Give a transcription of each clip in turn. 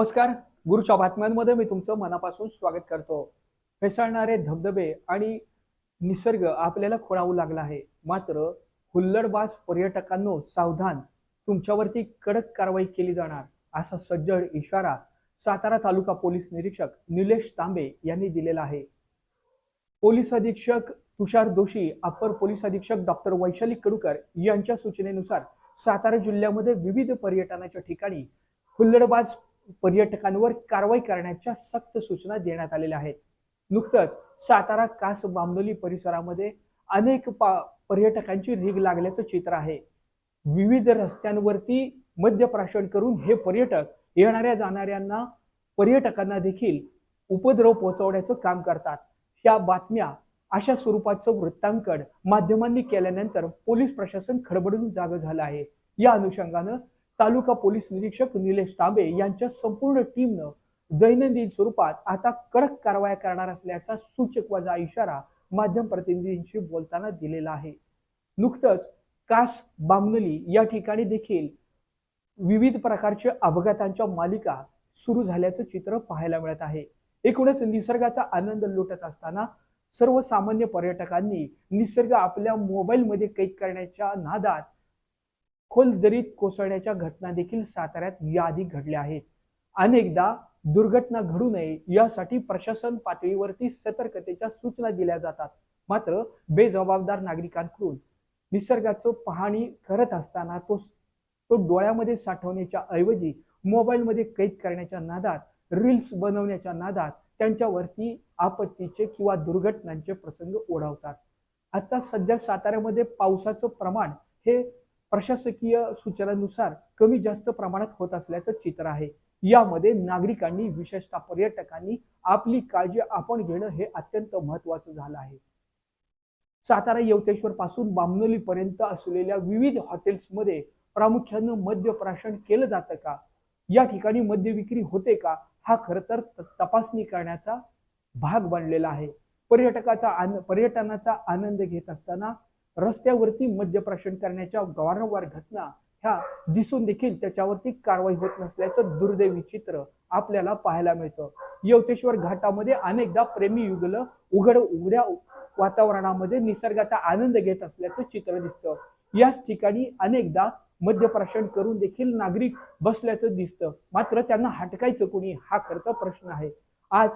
नमस्कार. गुरुच्या बातम्यांमध्ये मी तुमचं मनापासून स्वागत करतो. फेसाळणारे धबधबे आणि निसर्ग आपल्याला खोळावू लागला आहे. मात्र हुल्लडबाज पर्यटकांनो सावधान. तुमच्यावरती कडक कारवाई केली जाणार असा सज्जड इशारा सातारा तालुका पोलीस निरीक्षक निलेश तांबे यांनी दिलेला आहे. पोलीस अधीक्षक तुषार दोशी अप्पर पोलीस अधीक्षक डॉक्टर वैशाली कडूकर यांच्या सूचनेनुसार सातारा जिल्ह्यामध्ये विविध पर्यटनाच्या ठिकाणी हुल्लडबाज पर्यटकांवर कारवाई करण्याच्या सक्त सूचना देण्यात आलेल्या आहेत. नुकतंच सातारा कास बांबोली परिसरामध्ये अनेक पा पर्यटकांची रीग लागल्याचं चित्र आहे. विविध रस्त्यांवरती मद्यप्राशन करून हे पर्यटक येणाऱ्या जाणाऱ्यांना पर्यटकांना देखील उपद्रव पोहोचवण्याचं काम करतात. ह्या बातम्या अशा स्वरूपाचं वृत्तांकन माध्यमांनी केल्यानंतर पोलीस प्रशासन खडबडून जागं झालं आहे. या अनुषंगानं तालुका पोलीस निरीक्षक निलेश तांबे यांच्या संपूर्ण टीमनं दैनंदिन स्वरूपात आता कडक कारवाया करणार असल्याचा सूचक वजा इशारा माध्यम प्रतिनिधींशी बोलताना दिलेला आहे. नुकतंच कास बामनली या ठिकाणी देखील विविध प्रकारच्या अपघातांच्या मालिका सुरू झाल्याचं चित्र पाहायला मिळत आहे. एकूणच निसर्गाचा आनंद लुटत असताना सर्वसामान्य पर्यटकांनी निसर्ग आपल्या मोबाईलमध्ये कैद करण्याच्या नादात खोल दरीत कोसळण्याच्या घटना देखील साताऱ्यात याआधी घडल्या आहेत. अनेकदा दुर्घटना घडू नये यासाठी प्रशासन पातळीवरती सतर्कतेच्या सूचना दिल्या जातात. मात्र बेजबाबदार नागरिकांकडून निसर्गाचं पाहणी करत असताना तो तो डोळ्यामध्ये साठवण्याच्या ऐवजी मोबाईलमध्ये कैद करण्याच्या नादात रील्स बनवण्याच्या नादात त्यांच्यावरती आपत्तीचे किंवा दुर्घटनांचे प्रसंग ओढावतात. आता सध्या साताऱ्यामध्ये पावसाचं प्रमाण हे प्रशासकीय सूचनानुसार कमी जास्त प्रमाणात होत असल्याचं चित्र आहे. यामध्ये नागरिकांनी विशेषतः पर्यटकांनी आपली काळजी आपण घेणं हे अत्यंत महत्वाचं झालं आहे. सातारा यवतेश्वर पासून बामनोली पर्यंत असलेल्या विविध हॉटेल्समध्ये प्रामुख्यानं मद्यप्राशन केलं जातं का? या ठिकाणी मद्य विक्री होते का? हा खरं तर त- तपासणी करण्याचा भाग बनलेला आहे. पर्यटकाचा आन पर्यटनाचा आनंद घेत असताना रस्त्यावरती मद्यप्राशन करण्याच्या वारंवार घटना ह्या दिसून देखील त्याच्यावरती कारवाई होत नसल्याचं दुर्दैवी चित्र आपल्याला पाहायला मिळतं. यवतेश्वर घाटामध्ये अनेकदा प्रेमी युगल उघड उघड्या वातावरणामध्ये निसर्गाचा आनंद घेत असल्याचं चित्र दिसतं. याच ठिकाणी अनेकदा मद्यप्राशन करून देखील नागरिक बसल्याचं दिसतं. मात्र त्यांना हटकायचं कोणी हा खरं प्रश्न आहे. आज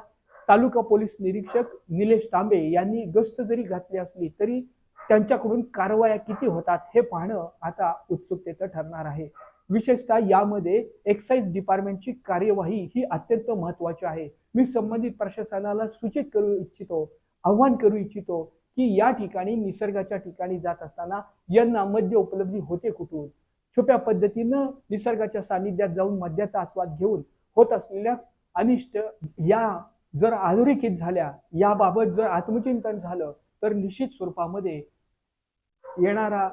तालुका पोलीस निरीक्षक निलेश तांबे यांनी गस्त जरी घातली असली तरी त्यांच्याकडून कारवाया किती होतात हे पाहणं आता उत्सुकतेचं ठरणार आहे. विशेषतः यामध्ये एक्साईज डिपार्टमेंटची कार्यवाही ही अत्यंत महत्वाची आहे. मी संबंधित प्रशासनाला सूचित करू इच्छितो आव्हान करू इच्छितो की या ठिकाणी निसर्गाच्या ठिकाणी जात असताना यांना मद्य उपलब्धी होते कुठून? छुप्या पद्धतीनं निसर्गाच्या सानिध्यात जाऊन मद्याचा आस्वाद घेऊन होत असलेल्या अनिष्ट या जर अधोरेखित झाल्या याबाबत जर आत्मचिंतन झालं तर निश्चित स्वरूपामध्ये येणारा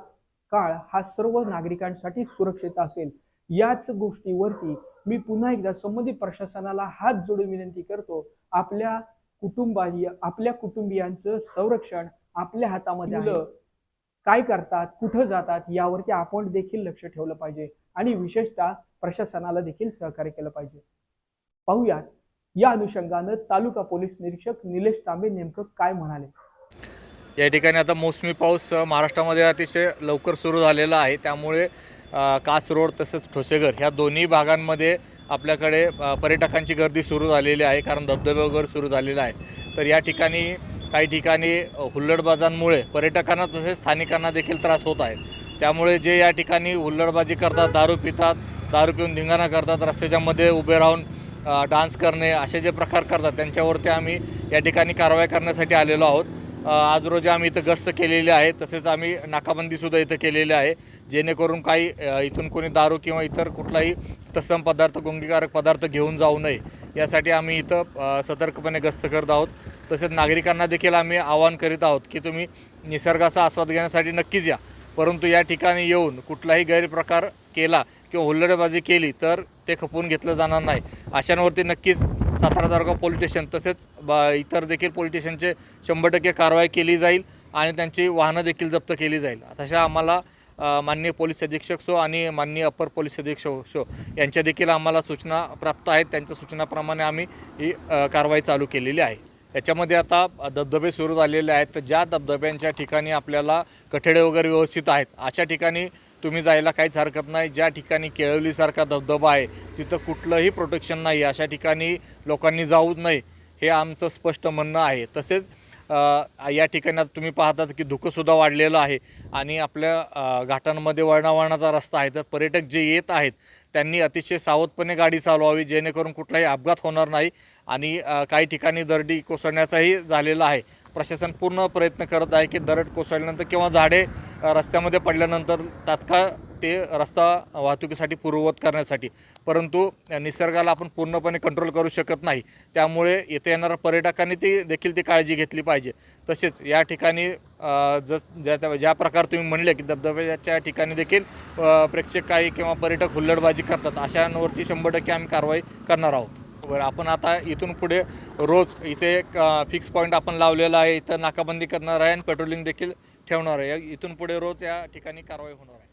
काळ हा सर्व नागरिकांसाठी सुरक्षेचा असेल. याच गोष्टीवरती मी पुन्हा एकदा संबंधित प्रशासनाला हात जोडून विनंती करतो. आपल्या कुटुंबाय आपल्या कुटुंबियांचं संरक्षण आपल्या हातामध्ये मुलं काय करतात कुठं जातात यावरती आपण देखील लक्ष ठेवलं पाहिजे आणि विशेषतः प्रशासनाला देखील सहकार्य केलं पाहिजे. पाहूयात. या अनुषंगानं तालुका पोलीस निरीक्षक निलेश तांबे नेमकं काय म्हणाले? या ठिकाणी आता मोसमी पाऊस महाराष्ट्रामध्ये अतिशय लवकर सुरू झालेला आहे. त्यामुळे कास रोड तसंच ठोसेघर ह्या दोन्ही भागांमध्ये आपल्याकडे पर्यटकांची गर्दी सुरू झालेली आहे कारण धबधबे वगैरे सुरू झालेला आहे. तर या ठिकाणी काही ठिकाणी हुल्लडबाजांमुळे पर्यटकांना तसेच स्थानिकांना देखील त्रास होत आहे. त्यामुळे जे या ठिकाणी हुल्लडबाजी करतात दारू पितात दारू पिऊन धिंगाणा करतात रस्त्याच्या मध्ये उभे राहून डान्स करणे असे जे प्रकार करतात त्यांच्यावरती आम्ही या ठिकाणी कारवाई करण्यासाठी आलेलो आहोत. आज रोजी आम्ही इथं गस्त केलेली आहे तसेच आम्ही नाकाबंदीसुद्धा इथं केलेली आहे जेणेकरून काही इथून कोणी दारू किंवा इतर कुठलाही तत्सम पदार्थ गुंगीकारक पदार्थ घेऊन जाऊ नये यासाठी आम्ही इथं सतर्कपणे गस्त करत आहोत. तसेच नागरिकांना देखील आम्ही आवाहन करीत आहोत की तुम्ही निसर्गाचा आस्वाद घेण्यासाठी नक्कीच या परंतु या ठिकाणी येऊन कुठलाही गैरप्रकार केला किंवा हुल्लडबाजी केली तर ते खपवून घेतलं जाणार नाही. अशांवरती नक्कीच सातारा तालुका पोलीस स्टेशन तसेच ब इतर देखील पोलीस स्टेशनचे शंभर टक्के कारवाई केली जाईल आणि त्यांची वाहनं देखील जप्त केली जाईल. तशा आम्हाला माननीय पोलीस अधीक्षक सो आणि माननीय अपर पोलीस अधीक्षक सो यांच्या देखील आम्हाला सूचना प्राप्त आहेत. त्यांच्या सूचनाप्रमाणे आम्ही ही कारवाई चालू केलेली आहे. याच्यामध्ये आता धबधबे सुरू झालेले आहेत. तर ज्या धबधब्यांच्या ठिकाणी आपल्याला कठडे वगैरे व्यवस्थित आहेत अशा ठिकाणी तुम्ही जायला काहीच हरकत नाही. ज्या ठिकाणी केळवलीसारखा धबधबा आहे तिथं कुठलंही प्रोटेक्शन नाही अशा ठिकाणी लोकांनी जाऊ नये हे आमचं स्पष्ट म्हणणं आहे. तसेच या ठिकाणी तुम्ही पाहतात की धुकंसुद्धा वाढलेलं आहे आणि आपल्या घाटांमध्ये वळणावळणाचा रस्ता आहे. तर पर्यटक जे येत आहेत त्यांनी अतिशय सावधपणे गाडी चालवावी जेणेकरून कुठलाही अपघात होणार नाही आणि काही ठिकाणी दरडी कोसळण्याचाही झालेला आहे. प्रशासन पूर्ण प्रयत्न करत आहे की दरड कोसळल्यानंतर किंवा झाडे रस्त्यामध्ये पडल्यानंतर तात्काळ ते रस्ता वाहतुकीसाठी पूर्ववत करण्यासाठी. परंतु निसर्गाला आपण पूर्णपणे कंट्रोल करू शकत नाही. त्यामुळे येथे येणाऱ्या पर्यटकांनी ती देखील ती काळजी घेतली पाहिजे. तसेच या ठिकाणी जस ज्या त्या- ज्या प्रकार तुम्ही म्हणले की धबधब्याच्या ठिकाणी देखील प्रेक्षक काही किंवा पर्यटक हुल्लडबाजी करतात अशांवरती शंभर टक्के आम्ही कारवाई करणार आहोत. बरं आपण आता इथून पुढे रोज इथे एक फिक्स पॉईंट आपण लावलेला आहे इथं नाकाबंदी करणार आहे आणि पेट्रोलिंग देखील ठेवणार आहे. इथून पुढे रोज या ठिकाणी कारवाई होणार आहे.